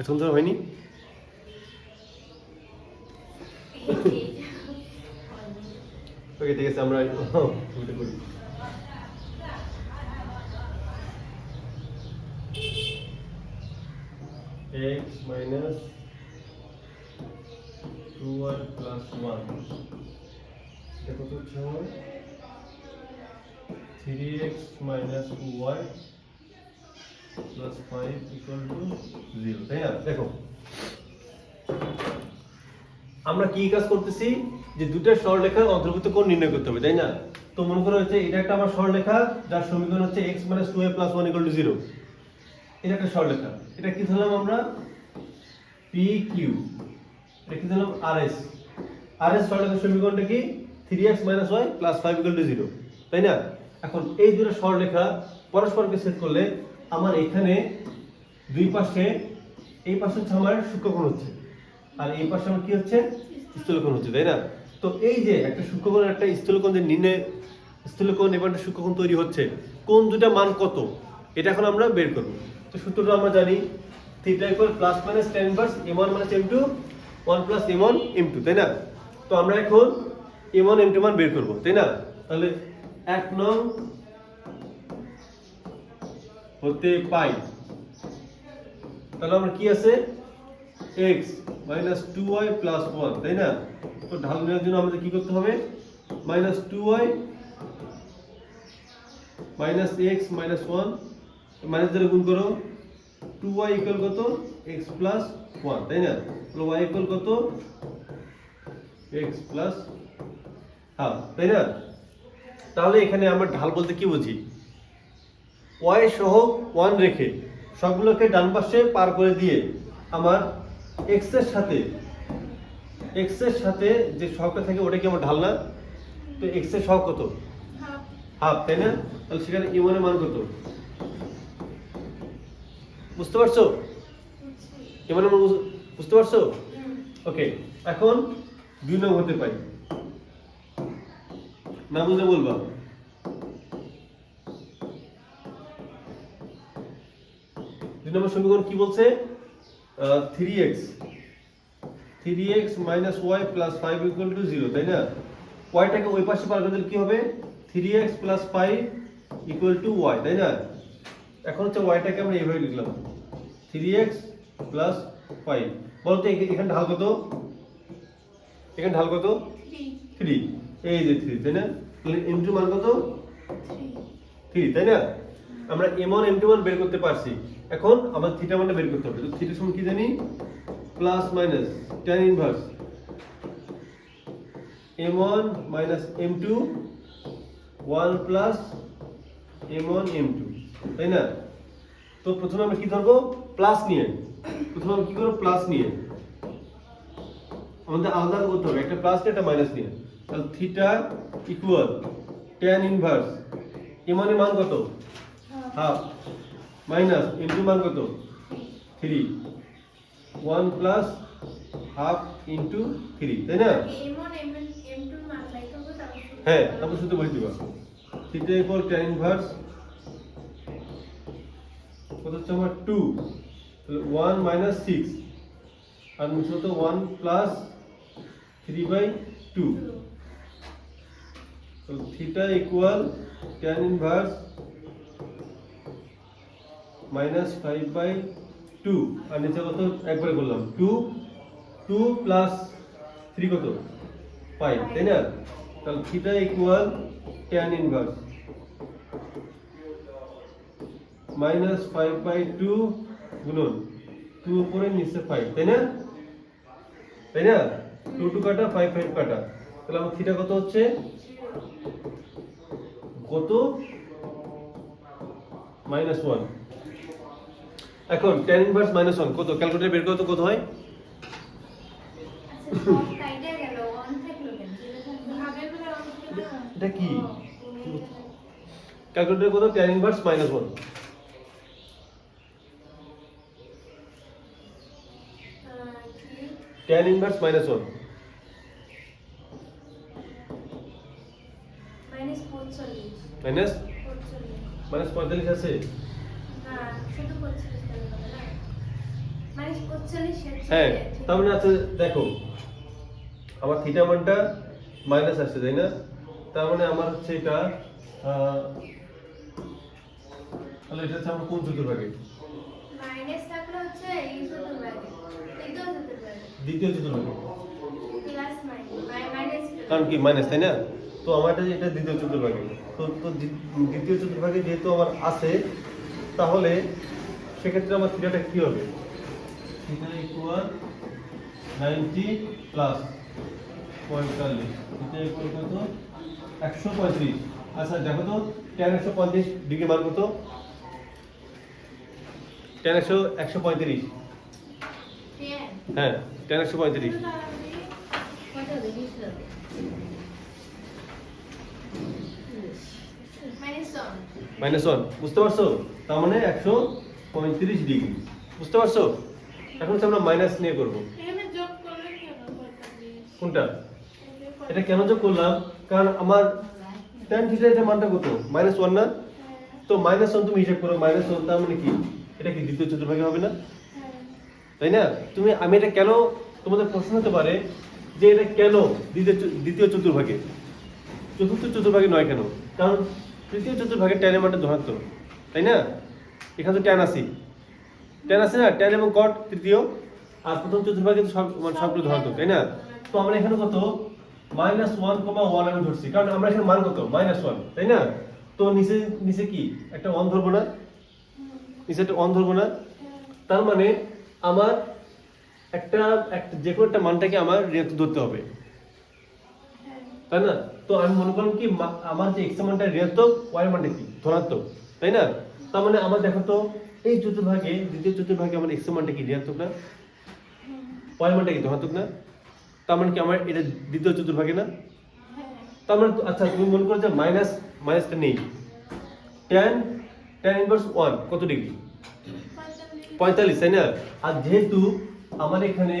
এখন ধরে হয়নি? ওকে ঠিক আছে, আমরা শুরুটা করি। Minus two y plus one এটা কত হচ্ছে আমার? Three x minus y plus five equal to zero তাই না? দেখো, আমরা কি কাজ করতেছি? যে দুটো সরলরেখার অন্তর্ভুক্ত কোণ নির্ণয় করতে হবে, তাই না? তো মনে করো হচ্ছে এটা একটা আমার সরলরেখা, যার সমীকরণ হচ্ছে x minus two a plus one equal to zero এটা একটা সরলরেখা। এটা কি ধরলাম আমরা? পি কিউ এটা কি ধরলাম? আর এস আর এস সরলরেখার সমীকরণটা কি? Three x minus y plus five equal to zero তাই না? এখন এই দুটো সরলরেখা পরস্পরকে ছেদ করলে আমার এখানে দুই পাশে, এই পাশে হচ্ছে আমার সূক্ষ্মকোণ হচ্ছে। আর এই পাশে আমার কি হচ্ছে? স্থূলকোণ হচ্ছে, তাই না? তো এই যে একটা সূক্ষ্মকোণ একটা স্থূলকোণ যে নির্ণয়, স্থূলকোণ এবং একটা সূক্ষ্মকোণ তৈরি হচ্ছে, কোন দুটা মান কত? এটা এখন আমরা বের করব। তো সূত্রটা আমরা জানি theta equal plus minus tan inverse m one minus m two one plus m one m two তাই না? তো আমরা এখন এম ওয়ান এম টু মান বের করব, তাই না? তাহলে এক নং হতে পাই। তাহলে আমরা কি আছে? X minus two y plus one তাই না? তো ঢাল নেওয়ার জন্য আমাদের কি করতে হবে? Minus two y minus x minus one minus দ্বারা গুণ করো। টু ওয়াই ইকুয়াল কত? এক্স প্লাস ওয়ান তাই না? তাহলে ওয়াই ইকুয়াল কত? এক্স প্লাস হাফ তাই না? তাহলে এখানে আমরা ঢাল বলতে কি বুঝি? ওয়াই সহ ওয়ান রেখে সবগুলোকে ডান পাশে পার করে দিয়ে আমার এক্সের সাথে এক্সের সাথে যে শখটা থাকে ওটা কি আমার ঢাল না তো এক্সের সহগ কত? হাফ। তাই না? তাহলে সেখানে ইমনের মান কত? বুঝতে পারছ? ইমনের মান বুঝ- বুঝতে পারছ? ওকে এখন দুই নং হতে পাই না বুঝে বলবা? দুই নম্বর সমীকরণ কি বলছে? Three x three x minus y plus five equal to zero তাই না? ওয়াইটাকে ওই পাশে পার করে দিলে কি হবে? Three x plus five equal to y তাই না? এখন হচ্ছে ওয়াইটাকে আমরা এইভাবে লিখলাম। থ্রি এক্স প্লাস ফাইভ বলতো এখ- এখানে ঢাল কত? এখানে ঢাল কত? থ্রি এই যে থ্রি তাই না? তাহলে ইন্টু মান কত? থ্রি তাই না? আমরা m one m two one বের করতে পারছি। এখন আমার থিটা মানটা বের করতে হবে। তো থিটা সমান কি জানি? Plus minus tan inverse m one minus m two one plus m one m two তাই না? তো প্রথমে আমরা কি ধরবো? প্লাস নিয়ে। প্রথমে আমরা কি করব? প্লাস নিয়ে। আমাদের আলাদা করতে হবে। একটা প্লাস একটা মাইনাস নিয়ে। তাহলে থিটা ইকুয়াল টেন ইনভার্স এমনের মান কত? হাফ মাইনাস ইন্টু মান কত? Three one plus half into three তাই না? হ্যাঁ তারপর শুধু বসে দিবা। থিটা ইকুয়াল টেন ইনভার্স কত হচ্ছে আমার টু তাহলে ওয়ান মাইনাস সিক্স আর নিচে তো one plus three by two তো theta equal tan inverse minus five by two আর নিচে কত? একবারে করলাম। টু টু প্লাস থ্রি কত? ফাইভ তাই না? তাহলে theta equal tan inverse minus five by two গুণন। টু উপরে, নিচে ফাইভ তাই না? তাই না? টু টু কাটা ফাইভ ফাইভ কাটা। তাহলে আমার থিটা কত হচ্ছে? কত? মাইনাস ওয়ান এখন টেন ইনভার্স মাইনাস ওয়ান কত? ক্যালকুলেটর বের করতে কত হয়? এটা কি? ক্যালকুলেটর কত? Tan inverse minus one tan inverse minus one minus minus পঁয়তাল্লিশ আছে না শুধু পঁয়তাল্লিশ হবে না মাইনাস পঁয়তাল্লিশ হচ্ছে হ্যাঁ তার মানে আছে দেখো আমার থিটা মানটা মাইনাস আসছে তাই না? তার মানে আমার হচ্ছে এটা তাহলে এটা হচ্ছে আমার কোন চতুর্ভাগে মাইনাস থাকলে হচ্ছে এই চতুর্ভাগে দ্বিতীয় চতুর্ভাগে দ্বিতীয় চতুর্ভাগে প্লাস মাইনাস মাইনাস কারণ কি মাইনাস তাই না? তো আমার এটা এটা দ্বিতীয় চতুর্ভাগে তো তো দ্বি- দ্বিতীয় চতুর্ভাগে যেহেতু আমার আছে তাহলে সেক্ষেত্রে আমার থিটাটা কি হবে? থিটা ইকুয়াল নাইনটি প্লাস পঁয়তাল্লিশ। থিটা ইকুয়াল কত? একশো পঁয়ত্রিশ। আচ্ছা দেখো তো টেন একশো পঁয়ত্রিশ ডিগ্রি মান কত? টেন একশো একশো পঁয়ত্রিশ। হ্যাঁ টেন একশো পঁয়ত্রিশ। Minus one. বুঝতে পারছ? তার মানে একশো পঁয়ত্রিশ ডিগ্রি। বুঝতে পারছ? এখন হচ্ছে আমরা মাইনাস নিয়ে করব। এখানে যোগ করলে কেন পঁয়তাল্লিশ কোনটা? এটা কেন যোগ করলাম? কারণ আমার টেন থিটা এটা মানটা কত? মাইনাস ওয়ান না? তো মাইনাস ওয়ান তুমি হিসাব করো মাইনাস ওয়ান তার মানে কি? এটা কি দ্বিতীয় চতুর্ভাগে হবে না? তাই না? তুমি আমি এটা কেন তোমাদের প্রশ্ন হতে পারে যে এটা কেন দ্বিতীয় দ্বিতীয় চতুর্ভাগে চতুর্থ চতুর্ভাগে নয় কেন? কারণ তৃতীয় চতুর্ভাগে ট্যানের মানটা ধনাত্মক। তাই না? এখানে তো ট্যান আসি ট্যান আছে না? টেন এবং কট তৃতীয়। আর প্রথম চতুর্ভাগে তো সব মানে সবগুলো ধনাত্মক, তাই না? তো আমরা এখানে কত? মাইনাস ওয়ান কমা ওয়ান আমি ধরছি। কারণ আমরা এখানে মান কত? মাইনাস ওয়ান, তাই না? তো নিচে নিচে কি? একটা ওয়ান ধরবো না? নিচে একটা ওয়ান ধরবো না? তার মানে আমার একটা একটা যে কোনো একটা মানটাকে আমার ঋণাত্মক ধরতে হবে। তাই না? তো আমি মনে করলাম কি আমার যে এক্স মানটা ওয়াই মানটা কি? ধনাত্মক, তাই না? তার মানে আমার দেখো তো এই চতুর্ভাগে, দ্বিতীয় চতুর্ভাগে আমার এক্স মানটা কি? ঋণাত্মক না? ওয়াই মানটা কি? ধনাত্মক না? তার মানে কি আমার এটা দ্বিতীয় চতুর্ভাগে না? তার মানে আচ্ছা তুমি মনে করো যে মাইনাস মাইনাসটা নেই। টেন টেন ইনভার্স ওয়ান কত ডিগ্রি পঁয়তাল্লিশ, তাই না? আর যেহেতু আমার এখানে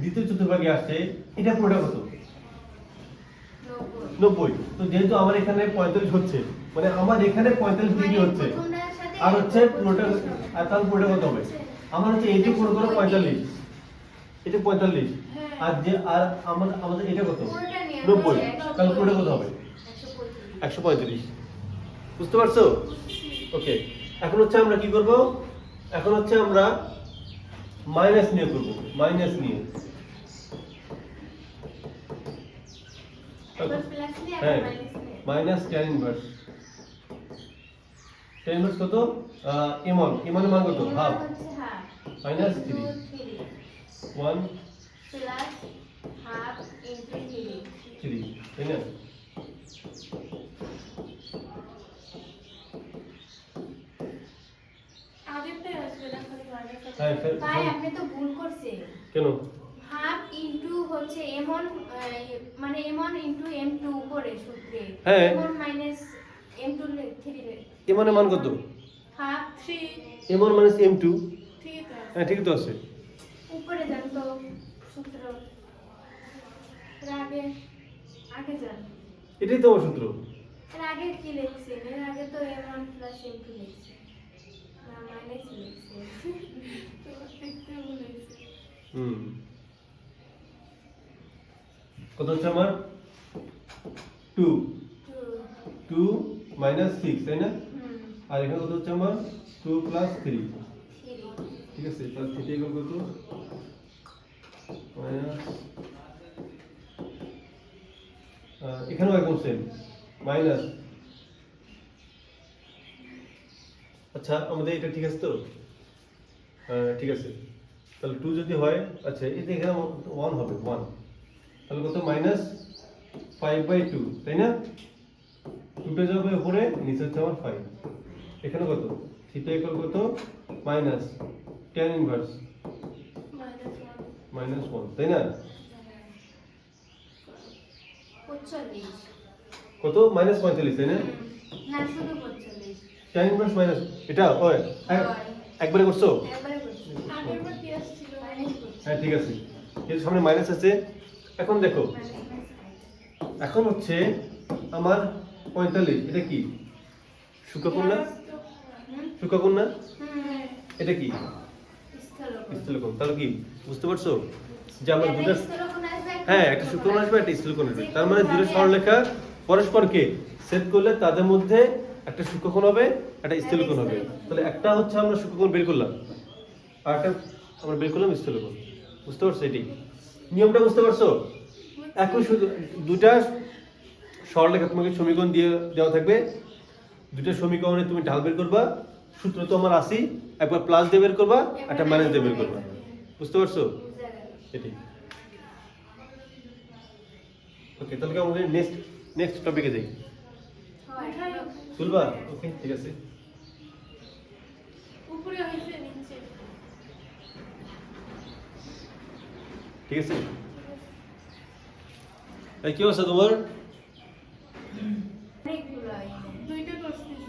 দ্বিতীয় চতুর্ভাগে আসছে, এটা পুরোটা কত? নব্বই। তো যেহেতু আমার এখানে পঁয়তাল্লিশ হচ্ছে মানে আমার এখানে পঁয়তাল্লিশ ডিগ্রি হচ্ছে আর হচ্ছে পুরোটা আর তাহলে পুরোটা কত হবে? আমার হচ্ছে এইটা পুরো করে পঁয়তাল্লিশ। এটা পঁয়তাল্লিশ। আর যে আর আমার আমাদের এটা কত? নব্বই। তাহলে পুরোটা কত হবে? একশো পঁয়ত্রিশ। বুঝতে পারছ? ওকে। এখন হচ্ছে আমরা কি করব? এখন হচ্ছে আমরা মাইনাস নিয়ে করব। মাইনাস নিয়ে। হ্যাঁ। Minus tan inverse tan inverse কত এমন এমনের মান কত? ওয়ান. থ্রি তাই না খালি মাইনাস আছে। হ্যাঁ ফের- তো ভুল করছেন। কেন? হাফ ইনটু হচ্ছে এমন মানে এমন ইনটু এম টু উপরে সূত্রে। হ্যাঁ। এমন মাইনাস এম টু থ্রি এমনের মান কত? থ্রি এমন মাইনাস এম টু হ্যাঁ ঠিক তো আছে। উপরে যান তো সূত্র। আগে আগে যান। এটাই তো সূত্র। এর আগে কি লিখছেন? এর আগে তো m one plus m two লিখছেন না মাইনাস লিখছেন তোমার দেখতে বলেছি হুম। কত হচ্ছে আমার? টু টু মাইনাস সিক্স তাই না? আর এখানে কত হচ্ছে আমার? টু প্লাস থ্রি ঠিক আছে প্লাস থ্রি ইকুয়াল কত? এখানেও একদম সেম মাইনাস আচ্ছা আমাদের এটা ঠিক আছে তো? ঠিক আছে। তাহলে টু যদি হয় আচ্ছা এটা এখানে ওয়ান হবে ওয়ান তাহলে কত? মাইনাস ফাইভ বাই টু তাই না? টুটা যাবে উপরে, নিচে হচ্ছে আমার ফাইভ এখানে কত? থিটা ইকুয়াল কত? Minus tan inverse minus one. তাই না? কত? মাইনাস পঁয়তাল্লিশ তাই না? টেন ইনভার্স মাইনাস এটা? হয়। এক- একবারে করছ? হ্যাঁ ঠিক আছে। এর সামনে মাইনাস আছে। এখন দেখো। এখন হচ্ছে আমার পঁয়তাল্লিশ এটা কি? শুকাকুন্না হুম শুকাকুন্না হুম এটা কি? স্থলক স্থূলকোণ। তাহলে কি? বুঝতে পারছ? যে আমরা দুটো হ্যাঁ একটা আসবে একটা স্থূলকোণ আসবে। তার মানে দুটো সরলরেখা পরস্পরকে ছেদ করলে তাদের মধ্যে একটা সূক্ষ্মকোণ হবে একটা স্থূলকোণ হবে। তাহলে একটা হচ্ছে আমরা সূক্ষ্মকোণ বের করলাম আর একটা আমরা বের করলাম স্থূলকোণ। বুঝতে পারছ এটি? নিয়মটা বুঝতে পারছ? একই শুধু দুটা সরলরেখা তোমাকে সমীকরণ দিয়ে দেওয়া থাকবে। দুটো সমীকরণে তুমি ঢাল বের করবা। সূত্র তোমার আসি একবার প্লাস দিয়ে বের করবা একটা মাইনাস দিয়ে বের করবা। বুঝতে পারছ? এটি ওকে তাহলে আমাদের নেক্সট নেক্সট টপিকে যাই। তুলবা? ওকে ঠিক আছে। ঠিক আছে? কি অবস্থা তোমার? দুইটা করছিস